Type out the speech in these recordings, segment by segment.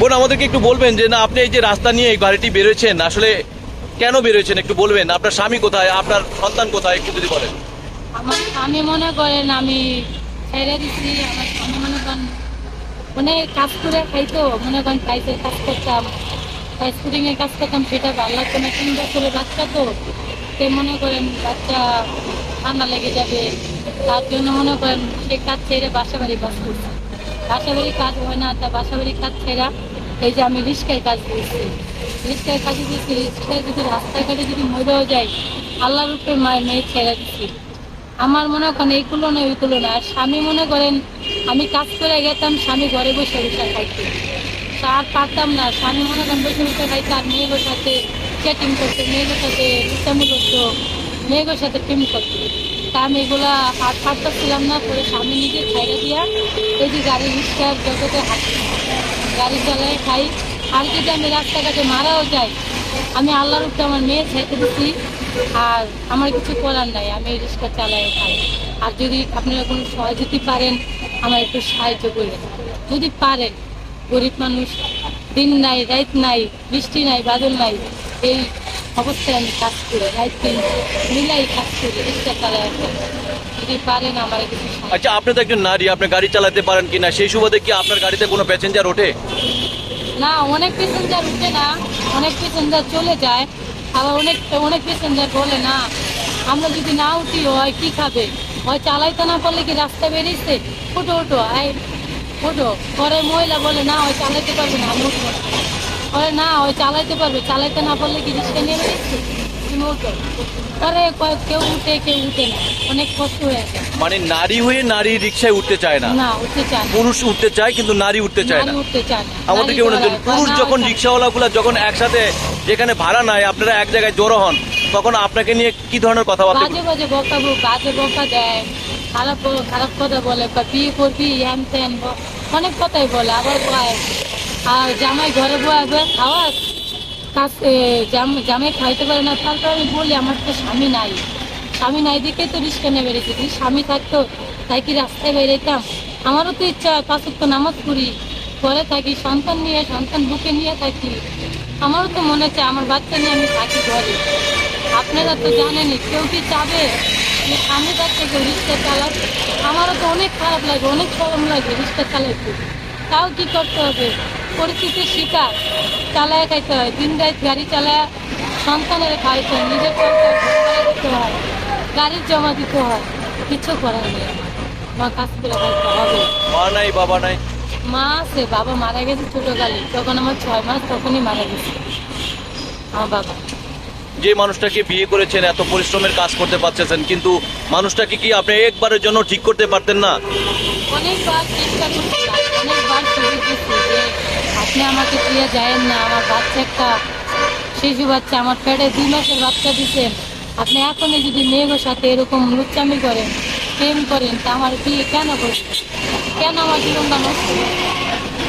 বোন, আমাদেরকে একটু বলবেন যে না, আপনি এই যে রাস্তা নিয়ে এই গাড়িটি বেরোচ্ছেন আসলে কেন বেরোচ্ছেন একটু বলবেন? আপনার স্বামী কোথায়? আপনার সন্তান কোথায়? একটু যদি বলেন। আমার স্বামী মনে করেন আমি ছেড়ে দিচ্ছি আমার স্বামী মনে করেন মানে কাজ করে খাইতো, মনে করেন পাইসের কাজ করতাম স্কুটিং এর কাজ করতাম, সেটা ভালো লাগতো না। তিন বছরের বাচ্চা তো, সে মনে করেন বাচ্চা ঠান্ডা লেগে যাবে, তার জন্য মনে করেন সে কাজ ছেড়ে বাসা বাড়ি বাস করছে। বাসা বাড়ি কাজ হয় না, তা বাসা বাড়ি কাজ ছেড়া এই যে আমি রিস্কায় কাজ দিয়েছি রিস্কায় কাজ দিয়েছি রিস্কায় যদি রাস্তাঘাটে যদি মরেও যাই আল্লাহ উপরে মায়ের মেয়ে ছেড়ে দিচ্ছি আমার মনে করেন এইগুলো না ওইগুলো না আর স্বামী মনে করেন, আমি কাজ করে গেতাম, স্বামী ঘরে বসে বসে খাইতে। আর পারতাম না। স্বামী মনে করেন, বসে বসে খাইতে, আর মেয়েগুলোর সাথে চ্যাটিং করতো মেয়েগুলোর সাথে ইসলামি করতো মেয়েগুলোর সাথে প্রেম করতো। তা আমি এগুলা আর পারতেছিলাম না, পরে স্বামী নিজে খাইয়ে দিয়া এই যে গাড়ি রিক্সার জগতে হাঁটি গাড়ি চালাই খাই। আর যদি আমি রাস্তাঘাটে মারাও যাই, আমি আল্লাহর উপরে আমার মেয়ে ছেড়ে দিচ্ছি আর আমার কিছু করার নাই, আমি রিক্সা চালাই খাই। আর যদি আপনারা কোনো সহযোগী পারেন, আমার একটু সাহায্য করবেন। যদি পারেন, গরিব মানুষ, দিন নাই, রাত নাই, বৃষ্টি নাই, বাদল নাই, এই অবস্থায় আমি কাজ করি, রাত দিন মিলাই কাজ করি রিক্সা চালাই খাই। যদি পারেন আমার কিছু আচ্ছা আপনি তো একজন নারী আপনি গাড়ি চালাতে পারেন কিনা? সেই সুবাদে কি আপনার গাড়িতে কোনো প্যাসেঞ্জার ওঠে? না অনেক প্যাসেঞ্জার উঠে না অনেক প্যাসেঞ্জার চলে যায় আবার অনেক অনেক প্যাসেঞ্জার বলে না আমরা যদি না উঠি হয় কি খাবে? হয় চালাইতে না পারলে কি রাস্তা বেরিয়েছে? ওঠো ওঠো আয় পরে মহিলা বলে না ওই চালাইতে পারবে না আমি উঠবো না। না ওই চালাইতে পারবে চালাইতে না পারলে কি রিক্সা নিয়ে বেরিয়েছে? তুমি ওঠো কেউ উঠে কেউ উঠে না। অনেক কষ্ট মানে নারী হয়ে নারী রিক্সায় উঠতে চায় না। না উঠতে চায় না। পুরুষ উঠতে চায় কিন্তু নারী উঠতে চায় না। নারী উঠতে চায় না। মনে হচ্ছে পুরুষ যখন ওঠা- রিক্সাওয়ালাগুলা যখন একসাথে যেখানে ভাড়া নাই আপনারা এক জায়গায় জড়ো হন তখন আপনাকে নিয়ে কি ধরনের কথাবার্তা বাজে বাজে বকা বাজে বকা দেয়। খারাপ ব- খারাপ কথা বলে বা বিয়ে করবি হ্যান ত্যান ব- অনেক কথাই বলে আবার আর জামাই ঘরে বয়ে বয়ে খাওয়াস? কাজ জাম- খাইতে পারে না। তারপর আমি বলি, আমার তো স্বামী নাই। স্বামী নাই দেখেই তো রিস্কা নিয়ে বেরিয়েছি যদি স্বামী থাকতো, তাই কি রাস্তায় বেরোতাম আমারও তো ইচ্ছা পাঁচক তো নামাজ পড়ি। ঘরে থাকি, সন্তান নিয়ে, সন্তান বুকে নিয়ে থাকি। আমারও তো মনে হচ্ছে আমার বাচ্চা নিয়ে আমি থাকি ঘরে। আপনারা তো জানেনই, কেউ কি চাবে যে স্বামী থাকতে কেউ রিক্সা চালাক আমারও তো অনেক খারাপ লাগে, অনেক সরম লাগে রিক্সা চালাইতে। তাও কি করতে হবে? পরিস্থিতির শিকার। চালায় খাইতে হয়। দিন রাত গাড়ি চালায় সন্তানের খাইতে হয়। নিজের দিতে হয়। গাড়ির জমা দিতে হয়। কিছু করার নেই। মা কাজ করে খাইতে হবে। মা নাই বাবা নাই। মা আছে বাবা মারা গেছে ছোটকালে। তখন আমার ছয় মাস তখনই মারা গেছে। আমার বাবা। যে মানুষটাকে বিয়ে করেছেন এত পরিশ্রমের কাজ করতে পারতেছেন কিন্তু মানুষটাকে কি আপনি একবারের জন্য ঠিক করতে পারতেন না? অনেকবার চেষ্টা করছিলাম সুযোগ দিচ্ছি যে আপনি আমাকে দিয়ে যায়েন না, আমার বাচ্চা একটা শিশু বাচ্চা, আমার পেটে দুই মাসের বাচ্চা দিচ্ছেন আপনি এখনই যদি মেয়েগুলোর সাথে এরকম লুচ্চামি করেন, প্রেম করেন, তা আমার বিয়ে কেন করছেন কেন আমার জীবনটা নষ্ট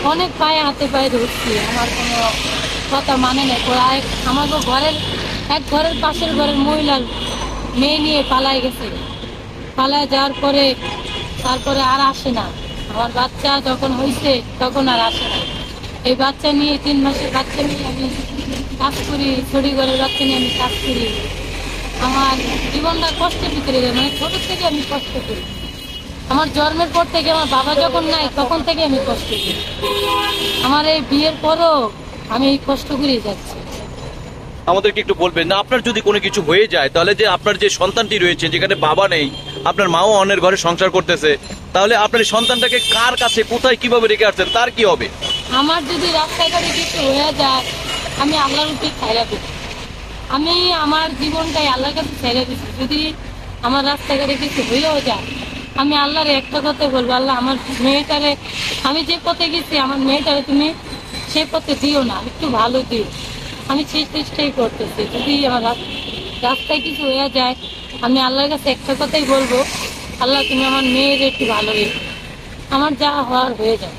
অনেক পায়ে হাতে পায়ে ধরছি, আমার কোনো কথা মানে এক- আমার ঘরের, এক ঘরের পাশের ঘরের মহিলার মেয়ে নিয়ে পালায় গেছে। পালায় যাওয়ার পরে, তারপরে আর আসে না। আমার বাচ্চা যখন হয়েছে তখন আর আসে না এই বাচ্চা নিয়ে তিন মাসের বাচ্চা নিয়ে আমি কাজ করি ছড়ি ঘরের বাচ্চা নিয়ে আমি কাজ করি। আমার জীবনটা কষ্টের ভিতরে যায় মানে ছোট থেকে আমি কষ্ট করি। আমার জন্মের পর থেকে আমার বাবা যখন নাই, তখন থেকে আমি কষ্ট করি। আমার এই বিয়ের পরও আমি এই কষ্ট করেই যাচ্ছি। আমাদেরকে একটু বলবেন না, আপনার যদি কোনো কিছু হয়ে যায়, তাহলে যে আপনার যে সন্তানটি রয়েছে, যেখানে বাবা নেই, আপনার মাও অন্যের ঘরে সংসার করতেছে, তাহলে আপনার সন্তানটাকে কার কাছে, কোথায় কীভাবে রেখে আসছেন, তার কি হবে? আমার যদি রাস্তাঘাটে কিছু হয়ে যায়, আমি আল্লাহর উপরে ছাইরা দিই আমি আমার জীবনটাই আল্লাহর কাছে ছেড়ে দিচ্ছি যদি আমার রাস্তাঘাটে কিছু হয়েও যায়, আমি আল্লাহর একটা কথা বলব, আল্লাহ আমার মেয়েটারে, আমি যে পথে গেছি, আমার মেয়েটারে তুমি সে পথে দিও না, একটু ভালো দিও। আমি সেই চেষ্টাই করতেছি। যদি আমার রাস- রাস্তায় কিছু হয়ে যায় আমি আল্লাহর কাছে একটা কথাই বলব আল্লাহ তুমি আমার মেয়ের একটু ভালো রেখো। আমার যা হওয়ার হয়ে যায়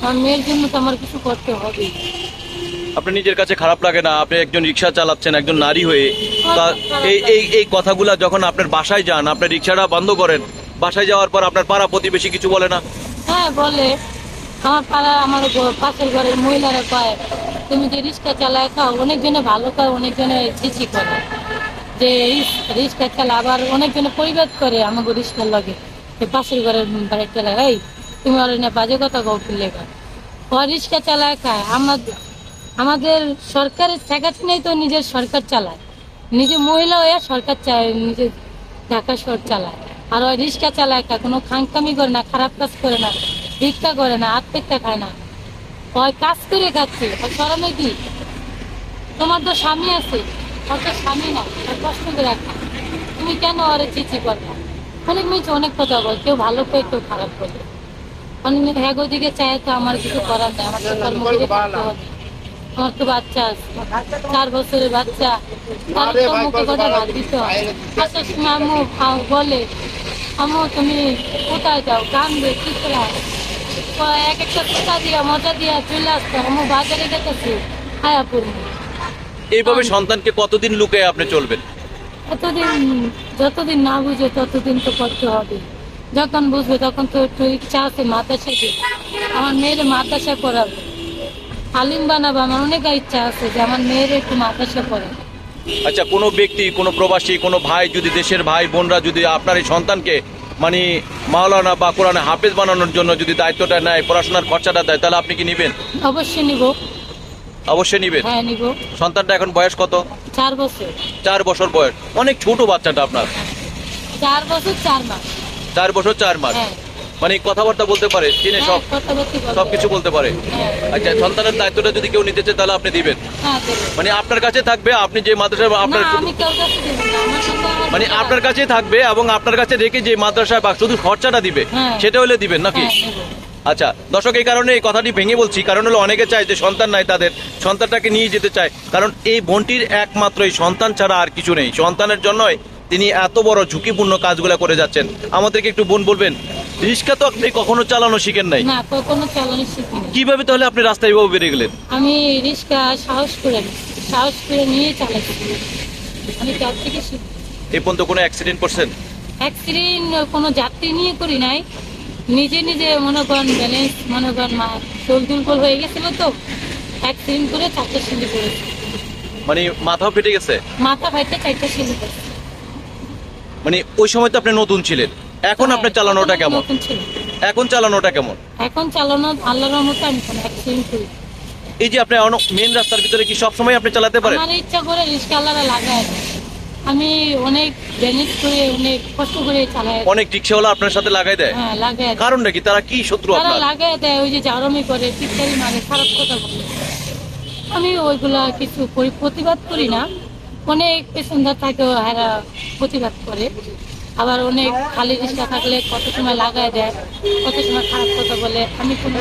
আমার মেয়ের জন্য তো আমার কিছু করতে হবে আপনার নিজের কাছে খারাপ লাগে না আপনি একজন রিক্সা চালাচ্ছেন একজন নারী হয়ে। এই এই এই কথাগুলা যখন আপনার বাসায় যান আপনার রিক্সাটা বন্ধ করেন বাসায় যাওয়ার পর আপনার পাড়া প্রতিবেশী কিছু বলে না? হ্যাঁ বলে। আমার পাড়া আমার পাশের ঘরের মহিলারা কয় তুমি যে রিক্সা চালায় খাও অনেকজনে ভালো করে, অনেকজনে ছিচি করে। যে রিক্সা চালা, আবার অনেকজনে পরিবেদ করে আমাকে রিক্সার লগে। পাশের ঘরের বাড়ির চালায় এই, তুমি না বাজে কথা কও ফিরলে ও রিক্সা চালায় খায় আমার আমাদের সরকারের ঠেকাচ্ছে নেই তো নিজের সরকার চালায়। নিজে মহিলা হয়ে সরকার চায়, নিজে ঢাকা শহর চালায়। আর ওই রিক্সা চালায় খায় কোনো খানকামি করে না, খারাপ কাজ করে না, ভিক্ষা করে না আত্মেকটা খায় না। ওই কাজ করে খাচ্ছে ওই সরমে কি তোমার তো স্বামী আছে ওর তো স্বামী না ওর কষ্ট করে খায় তুমি কেন ওরে চিচি করবে? অনেক মেয়ে অনেক কথা বল কেউ ভালো করে কেউ খারাপ করে। অনেক হ্যাঁ দিকে চায় তো আমার কিছু করার নেই আমার তো কর্ম করে খাইতে হবে। আমার তো বাচ্চা আছে চার বছরের বাচ্চা তার তো মুখে ভাত দিতে হয়? আসার সময় আম্মু বলে আম্মু তুমি কোথায় যাও? কানবে কি করে? এক একটা সুতা দিয়া মজা দিয়া চলে আসতো আম্মু বাজারে গেতেছি হায়াপুর। এইভাবে সন্তানকে কতদিন লুকে আপনি চলবেন? এতদিন যতদিন না বুঝে ততদিন তো করতে হবে। যখন বুঝবে তখন তো একটু ইচ্ছা আছে মাদ্রাসা দিয়ে আমার মেয়ের মাদ্রাসা করাবে আলিম বানাবো আমার অনেক ইচ্ছা আছে যে আমার মেয়ের একটু মাদ্রাসা পড়াবে আচ্ছা কোনো ব্যক্তি কোনো প্রবাসী কোনো ভাই যদি দেশের ভাই বোনরা যদি আপনার এই সন্তানকে মানে মাওলানা বা কোরআনে হাফেজ বানানোর জন্য যদি দায়িত্বটা নেয় পড়াশোনার খরচাটা দেয় তাহলে আপনি কি নেবেন? অবশ্যই নিব। অবশ্যই নেবেন? হ্যাঁ নিব। সন্তানটা এখন বয়স কত? চার বছর। চার বছর বয়স। অনেক ছোট বাচ্চাটা আপনার। চার বছর চার মাস। চার বছর চার মাস। হ্যাঁ। মানে কথাবার্তা বলতে পারে চিনে হ্যাঁ, সব কথাবার্তা বলে। সব কিছু বলতে পারে। হ্যাঁ। আচ্ছা সন্তানের দায়িত্বটা যদি কেউ নিতে চায় তাহলে আপনি দিবেন। হ্যাঁ মানে আপনার কাছে থাকবে আপনি যে মাদ্রাসায় না আপনার কাছে মানে আপনার কাছেই থাকবে এবং আপনার কাছে রেখে যে মাদ্রাসায় বা শুধু খরচাটা দিবে। সেটা হলে দিবেন নাকি? আচ্ছা দর্শক এই কারণে এই কথাটি ভেঙে বলছি। কারণ হলো অনেকে চায় যে সন্তান নাই তাদের সন্তানটাকে নিয়ে যেতে চায়। কারণ এই বোনটির একমাত্র এই সন্তান ছাড়া আর কিছু নেই। সন্তানের জন্যই তিনি এত বড় ঝুঁকিপূর্ণ কাজগুলো করে যাচ্ছেন। আমাদেরকে একটু বোন বলবেন রিক্সা তো আপনি কখনো চালানো শিখেন নাই। না কখনো চালানো শিখিনি কীভাবে তাহলে আপনি রাস্তায় এভাবে বেরিয়ে গেলেন? আমি রিক্সা সাহস করে সাহস করে নিয়ে চালাচ্ছি। আমি তার থেকে শিখি। এই পর্যন্ত কোনো অ্যাক্সিডেন্ট করছেন? অ্যাক্সিডেন্ট কোনো যাত্রী নিয়ে করি নাই। নিজে নিজে মনে করেন ব্যালেন্স মনে করেন মা চোল দুর্বল হয়ে গেছিল তো অ্যাক্সিডেন্ট করে চারটে সিলি করেছি মানে মাথাও ফেটে গেছে? মাথা ফাইটে চারটে সিলি করেছি মানে ওই সময় তো আপনি নতুন ছিলেন। এখন হ্যাঁ, আপনার চালানোটা কেমন? নতুন ছিল। এখন চালানোটা কেমন? এখন চালানো আল্লাহর রহমতে আমি কোনো অ্যাক্সিডেন্ট করি এই যে আপনি মেন রাস্তার ভিতরে কি সব সময় আপনি চালাতে পারেন? আমার ইচ্ছা করে রিক্সা আল্লাহরা লাগায় আমি অনেক ব্যালেন্স করে অনেক কষ্ট করে চালাই। অনেক রিক্সাওয়ালা আপনার সাথে লাগাই দেয়? হ্যাঁ লাগায় কারণটা কি? তারা কি শত্রু তারা আপনার? লাগায় দেয় ওই যে জারমি করে চিৎকারি মারে খারাপ কথা বলে। আমি ওইগুলা কিছু করি- প্রতিবাদ করি না। অনেক পেসেঞ্জার থাকে প্রতিবাদ করে। আবার অনেক খালি রিক্সা থাকলে কত সময় লাগায় দেয় কত সময় খারাপ কথা বলে। আমি কোনো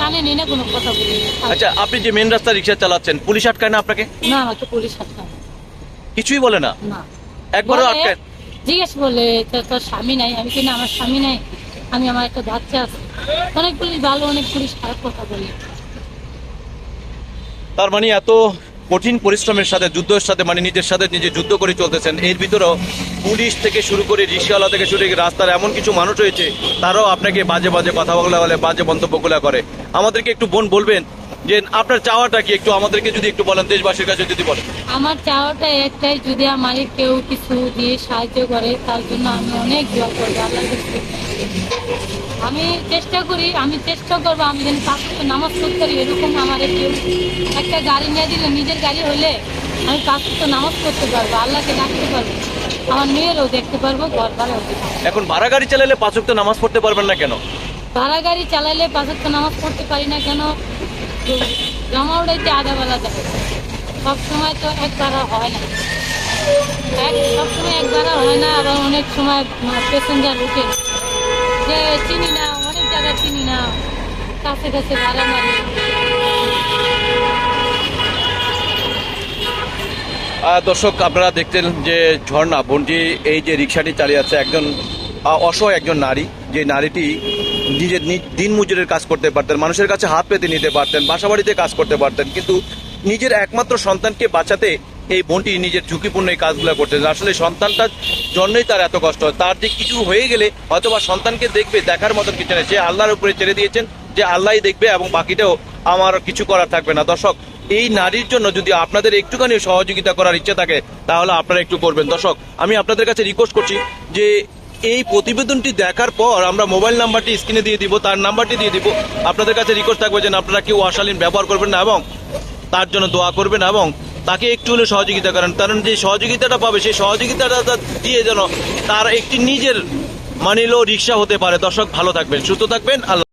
কানে নিই না কোনো কথা বলি। না। আচ্ছা আপনি যে মেন রাস্তা রিক্সা চালাচ্ছেন পুলিশ আটকায় না আপনাকে? না আমাকে পুলিশ আটকায় কিছুই বলে না? না। একবারও বলে, আটকায় জিজ্ঞেস বলে "তো তোর স্বামী নাই? আমি কিনা আমার স্বামী নাই। আমি আমার একটা বাচ্চা আছে। অনেক পুলিশ ভালো অনেক পুলিশ খারাপ কথা বলে। তার মানে এত কঠিন পরিশ্রমের সাথে, যুদ্ধের সাথে মানে নিজের সাথে নিজে যুদ্ধ করে চলতেছেন। এর ভিতরেও পুলিশ থেকে শুরু করে রিক্সাওয়ালা থেকে শুরু করে রাস্তার এমন কিছু মানুষ রয়েছে, তারাও আপনাকে বাজে বাজে কথা বলা বাজে মন্তব্যগুলো করে। আমাদেরকে একটু বোন বলবেন যে আপনার চাওয়াটা কি একটু আমাদেরকে যদি একটু বলেন দেশবাসীর কাছে যদি বলেন। আমার চাওয়াটা একটাই যদি আমাকে কেউ কিছু দিয়ে সাহায্য করে তার জন্য আমি অনেক দোয়া করব আল্লাহর কাছে। আমি চেষ্টা করি আমি চেষ্টা করব আমি যেন পাঁচ নামাজ পড়তে পারি এরকম আমার কেউ একটা গাড়ি নিয়ে দিলে নিজের গাড়ি হলে আমি পাঁচ নামাজ পড়তে পারব আল্লাহকে ডাকতে পারব। আমার মেয়েরও দেখতে পারব ঘর ভাড়াও এখন ভাড়া গাড়ি চালালে পাঁচক নামাজ পড়তে পারবেন না কেন? ভাড়া গাড়ি চালালে পাঁচ নামাজ পড়তে পারি না কেন? জমা উড়াইতে আধাবেলা যায় সবসময় তো এক হয় না। সবসময় এক হয় না আবার অনেক সময় প্যাসেঞ্জার উঠে। যে চিনি না অনেক জায়গা চিনি না। কাছে কাছে ভাড়া মারি। দর্শক আপনারা দেখতেন যে ঝর্ণা বোনটি এই যে রিক্সাটি চালিয়ে যাচ্ছে একজন আহ, অসহায় একজন নারী। যে নারীটি নিজের দিন মজুরের কাজ করতে পারতেন, মানুষের কাছে হাত পেতে নিতে পারতেন বাসা বাড়িতে কাজ করতে পারতেন, কিন্তু নিজের একমাত্র সন্তানকে বাঁচাতে এই বোনটি নিজের ঝুঁকিপূর্ণ এই কাজগুলো করতেন। আসলে সন্তানটার জন্যই তার এত কষ্ট। হয় তার যে কিছু হয়ে গেলে হয়তো বা সন্তানকে দেখবে, দেখার মতন কিছু নেই। সে আল্লাহর উপরে ছেড়ে দিয়েছেন যে আল্লাহই দেখবে এবং বাকিটাও আমার কিছু করার থাকবে না। দর্শক, এই নারীর জন্য যদি আপনাদের একটুখানি সহযোগিতা করার ইচ্ছে থাকে, তাহলে আপনারা একটু করবেন। দর্শক, আমি আপনাদের কাছে রিকোয়েস্ট করছি যে এই প্রতিবেদনটি দেখার পর আমরা মোবাইল নাম্বারটি স্ক্রিনে দিয়ে দিব, তার নাম্বারটি দিয়ে দিব। আপনাদের কাছে রিকোয়েস্ট থাকবে যেন আপনারা কেউ অশালীন ব্যবহার করবেন না এবং তার জন্য দোয়া করবেন এবং তাকে একটু হলে সহযোগিতা করেন। কারণ যে সহযোগিতাটা পাবে, সেই সহযোগিতাটা দিয়ে যেন তার একটি নিজের মানিলেও রিক্সা হতে পারে। দর্শক, ভালো থাকবেন, সুস্থ থাকবেন। আল্লাহ